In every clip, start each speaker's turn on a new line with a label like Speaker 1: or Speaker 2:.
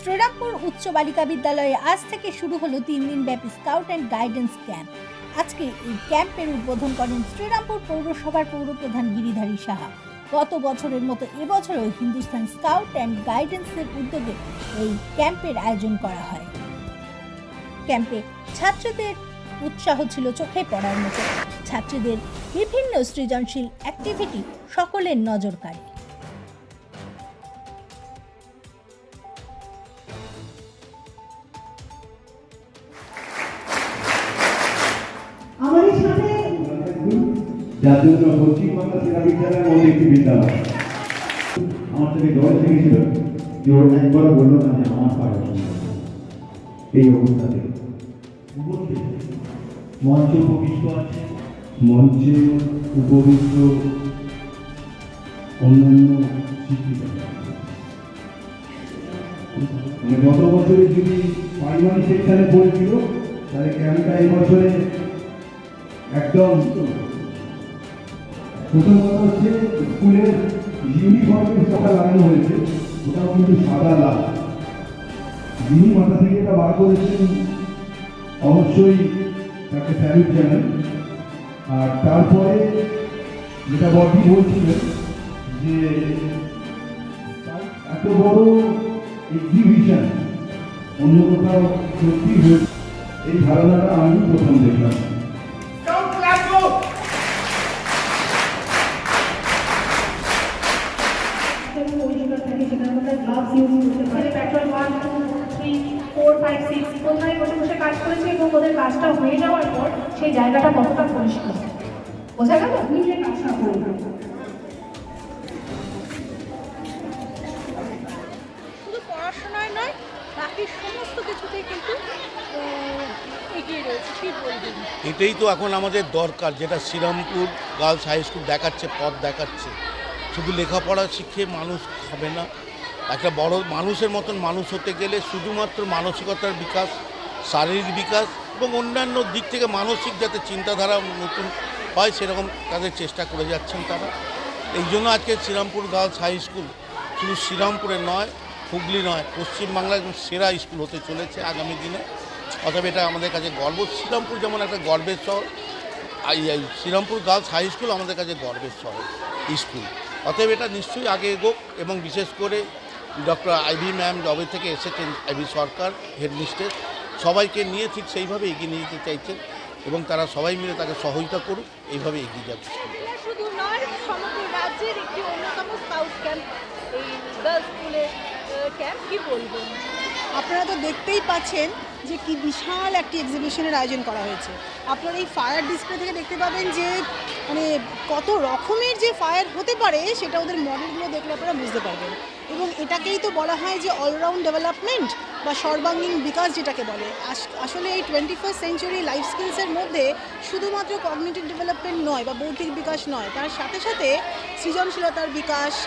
Speaker 1: শ্রীরামপুর উচ্চ বালিকা বিদ্যালয়ে আজ থেকে শুরু হলো তিন দিন ব্যাপী স্কাউট অ্যান্ড গাইডেন্স ক্যাম্প। আজকে এই ক্যাম্পের উদ্বোধন করেন শ্রীরামপুর পৌরসভার পৌরপ্রধান গিরিধারী সাহা। গত বছরের মতো এবছরও হিন্দুস্তান স্কাউট অ্যান্ড গাইডেন্সের উদ্যোগে এই ক্যাম্পের আয়োজন করা হয়। ক্যাম্পে ছাত্রদের উৎসাহ ছিল চোখে পড়ার মতো। ছাত্রীদের বিভিন্ন সৃজনশীল অ্যাক্টিভিটি সকলের নজর কাড়ে
Speaker 2: যার জন্য পশ্চিমবাংলা সেরা বিদ্যালয়ের মধ্যে একটি বিদ্যালয়। আমার থেকে জল থেকেছিল যে ও একবার বলল না যে আমার পাড়া এই অবস্থাতে মঞ্চ উপবিষ্ট আছে। মঞ্চে উপবিষ্ট অন্যান্য শিক্ষিকা। মানে গত বছরে যদি প্রাইমারি সেকশনে পড়েছিল, তাহলে ক্যাম্পটা এই বছরে একদম। প্রথম কথা হচ্ছে স্কুলের ইউনিফর্মের কথা লাগানো হয়েছে, ওটাও কিন্তু সাদা লাল। যিনি মাথা থেকে এটা বার করেছেন, অবশ্যই তাকে স্যালুট জানাই। আর তারপরে যেটা বডি বলছিলেন যে এত বড় এক্সিবিশন অন্য কোথাও সত্যি হয়েছে, এই ধারণাটা আমি প্রথম দেখলাম।
Speaker 3: ফাইভ সিক্স কোথায় বসে বসে কাজ করেছে এবং ওদের কাজটা হয়ে যাওয়ার পর সেই জায়গাটা কতটা পরিষ্কার? বোঝা গেল? নিজের কাজটা করে
Speaker 4: পড়াশোনায় নয় বাকি সমস্ত কিছুতেই কিন্তু এগিয়ে রয়েছে কি বলবেন
Speaker 5: এটাই তো এখন আমাদের দরকার যেটা শ্রীরামপুর গার্লস হাই স্কুল দেখাচ্ছে পথ দেখাচ্ছে। শুধু লেখাপড়া শিখে মানুষ হবে না একটা বড় মানুষের মতন মানুষ হতে গেলে শুধুমাত্র মানসিকতার বিকাশ, শারীরিক বিকাশ এবং অন্যান্য দিক থেকে মানসিক যাতে চিন্তাধারা নতুন হয় সেরকম তাদের চেষ্টা করে যাচ্ছেন তারা। এই জন্য আজকে শ্রীরামপুর গার্লস হাই স্কুল শুধু শ্রীরামপুরে নয়, হুগলি নয়, পশ্চিমবাংলার সেরা স্কুল হতে চলেছে আগামী দিনে। অতএব এটা আমাদের কাছে গর্ব। শ্রীরামপুর যেমন একটা গর্বের শহর শ্রীরামপুর গার্লস হাই স্কুল আমাদের কাছে গর্বের শহর, স্কুল। অতএব এটা নিশ্চয়ই আগে এগোক এবং বিশেষ করে ডক্টর আইভি ম্যাম জবে থেকে এসেছেন আইভি সরকার হেডমিস্ট্রেস সবাইকে নিয়ে ঠিক সেইভাবে এগিয়ে নিয়ে যেতে চাইছেন এবং তারা সবাই মিলে তাকে সহযোগিতা করুক এইভাবে এগিয়ে
Speaker 4: যাবে। শুধু নয় সমগ্র রাজ্যের একটি অন্যতম স্কাউট ক্যাম্প। এই গার্লস স্কুলের ক্যাম্প কি বলবেন?
Speaker 6: আপনারা তো দেখতেই পাচ্ছেন যে কি বিশাল একটি এক্সিবিশনের আয়োজন করা হয়েছে। আপনারা এই ফায়ার ডিসপ্লে থেকে দেখতে পাবেন যে মানে কত রকমের যে ফায়ার হতে পারে, সেটা ওদের মডেলগুলো দেখলে আপনারা বুঝতে পারবেন। এবং এটাকেই তো বলা হয় যে অলরাউন্ড ডেভেলপমেন্ট বা সর্বাঙ্গীন বিকাশ যেটাকে বলে। আস- আসলে এই টোয়েন্টি ফার্স্ট সেঞ্চুরি লাইফ স্কিলসের মধ্যে শুধুমাত্র কগনিটিভ ডেভেলপমেন্ট নয় বা বৌদ্ধিক বিকাশ নয়, তার সাথে সাথে সৃজনশীলতার বিকাশ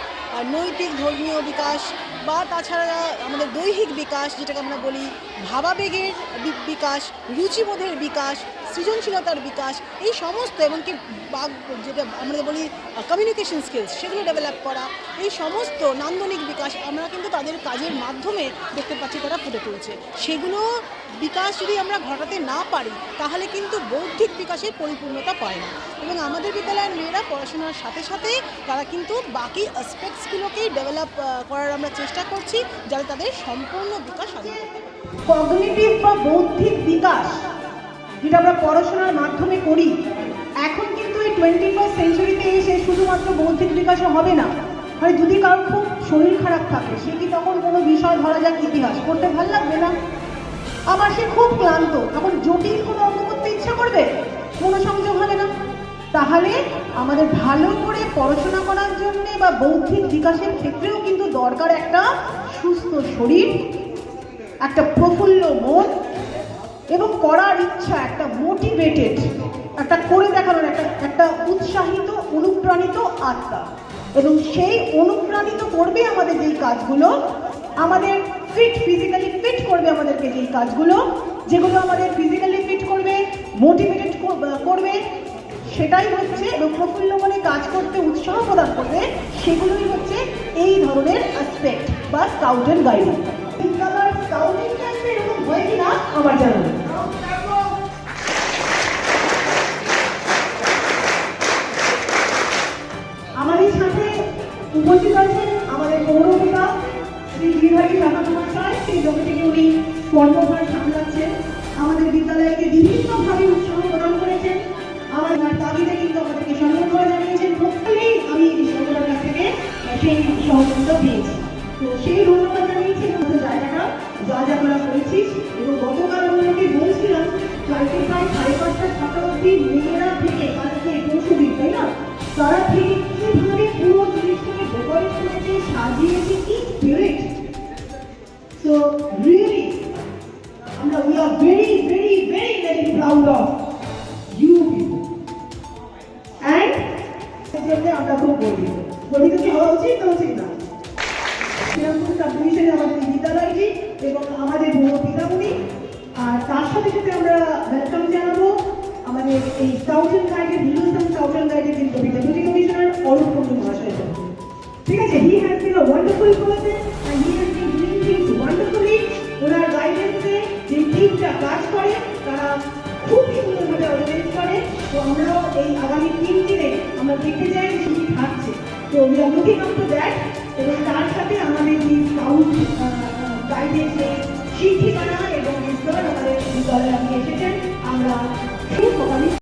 Speaker 6: নৈতিক ধর্মীয় বিকাশ বা তাছাড়া আমাদের দৈহিক বিকাশ, যেটাকে আমরা বলি ভাবাবেগের বি- বিকাশ, রুচিবোধের বিকাশ, সৃজনশীলতার বিকাশ, এই সমস্ত এমনকি বাগ যেটা আমরা বলি কমিউনিকেশন স্কিলস সেগুলো ডেভেলপ করা, এই সমস্ত নান্দনিক বিকাশ আমরা কিন্তু তাদের কাজের মাধ্যমে দেখতে পাচ্ছি তারা ফুটে তুলছে। সেগুলো বিকাশ যদি আমরা ঘটাতে না পারি, তাহলে কিন্তু বৌদ্ধিক বিকাশের পরিপূর্ণতা পায় না। এবং আমাদের বিদ্যালয়ের মেয়েরা পড়াশোনার সাথে সাথে তারা কিন্তু বাকি অ্যাসপেক্টসগুলোকেই ডেভেলপ করার আমরা চেষ্টা করছি, যাতে তাদের সম্পূর্ণ বিকাশ সাধন করতে পারে।
Speaker 3: কগনিটিভ বা বৌদ্ধিক বিকাশ, যেটা আমরা পড়াশোনার মাধ্যমে করি, এখন কিন্তু এই টোয়েন্টি ফার্স্ট সেঞ্চুরিতে এসে শুধুমাত্র বৌদ্ধিক বিকাশও হবে না। মানে যদি কারোর খুব শরীর খারাপ থাকে, সে কি তখন কোনো বিষয় ধরা যাক ইতিহাস? পড়তে ভালো লাগবে না? আবার সে খুব ক্লান্ত, তখন জটিল কোনো অঙ্ক করতে ইচ্ছা করবে? মনোসংযোগ হবে না। তাহলে আমাদের ভালো করে পড়াশোনা করার জন্যে বা বৌদ্ধিক বিকাশের ক্ষেত্রেও কিন্তু দরকার একটা সুস্থ শরীর একটা প্রফুল্ল মন এবং করার ইচ্ছা, একটা মোটিভেটেড একটা করে দেখানোর, একটা একটা উৎসাহিত, অনুপ্রাণিত আত্মা। এবং সেই অনুপ্রাণিত করবে আমাদের যেই কাজগুলো, আমাদের ফিট ফিজিক্যালি ফিট করবে আমাদেরকে যেই কাজগুলো, যেগুলো আমাদের ফিজিক্যালি ফিট করবে মোটিভেটেড করবে, সেটাই হচ্ছে এবং প্রফুল্ল মনে কাজ করতে উৎসাহ প্রদান করবে, সেগুলোই হচ্ছে এই ধরনের অ্যাসপেক্ট বা স্কাউট অ্যান্ড গাইড আমার জানা আমাদের সাথে উপস্থিত আছেন আমাদের পৌরপিতা শ্রী বিহারী রাধা মহাশয় সেই জমি থেকে উনি কর্মভার সামলাচ্ছেন। আমাদের বিদ্যালয়কে বিভিন্নভাবে উৎসাহ প্রদান করেছেন। আমার তাগিদে কিন্তু আমাদেরকে সম্মান করে জানিয়েছেন প্রত্যেকেই আমি এই সরকারের কাছ থেকে সেই সহযোগিতা পেয়েছি। তো সেই ধন্যবাদ জানিয়েছি আমাদের জায়গাটা যা যা আমরা করেছিস, এবং গতকাল আমি ওকে বলছিলাম কালকে প্রায় সাড়ে পাঁচটা ছটা অব্দি মেয়েরা থেকে কালকে পরশু দিন, তাই না? তারা থেকে কীভাবে পুরো জিনিসটাকে ডেকোরেট করেছে, সাজিয়েছে, কি স্পিরিট সো রিয়েলি আমরা we are very very very very proud of সাথে আমরা ওয়েলকাম জানাব। আমাদের এই অ্যান্ড গাইডের হিন্দুস্তান অ্যান্ড গাইডের কিন্তু ডেপুটি কমিশনার অরূপ কুণ্ডু মহাশয় ঠিক আছে he has been a wonderful person and he has been doing things wonderfully ওনার গাইডেন্সে যে টিমটা কাজ করে, তারা খুবই সুন্দরভাবে অর্গানাইজ করে। তো আমরাও এই আগামী তিন দিনে আমরা দেখতে চাই যে থাকছে। তো উই আর লুকিং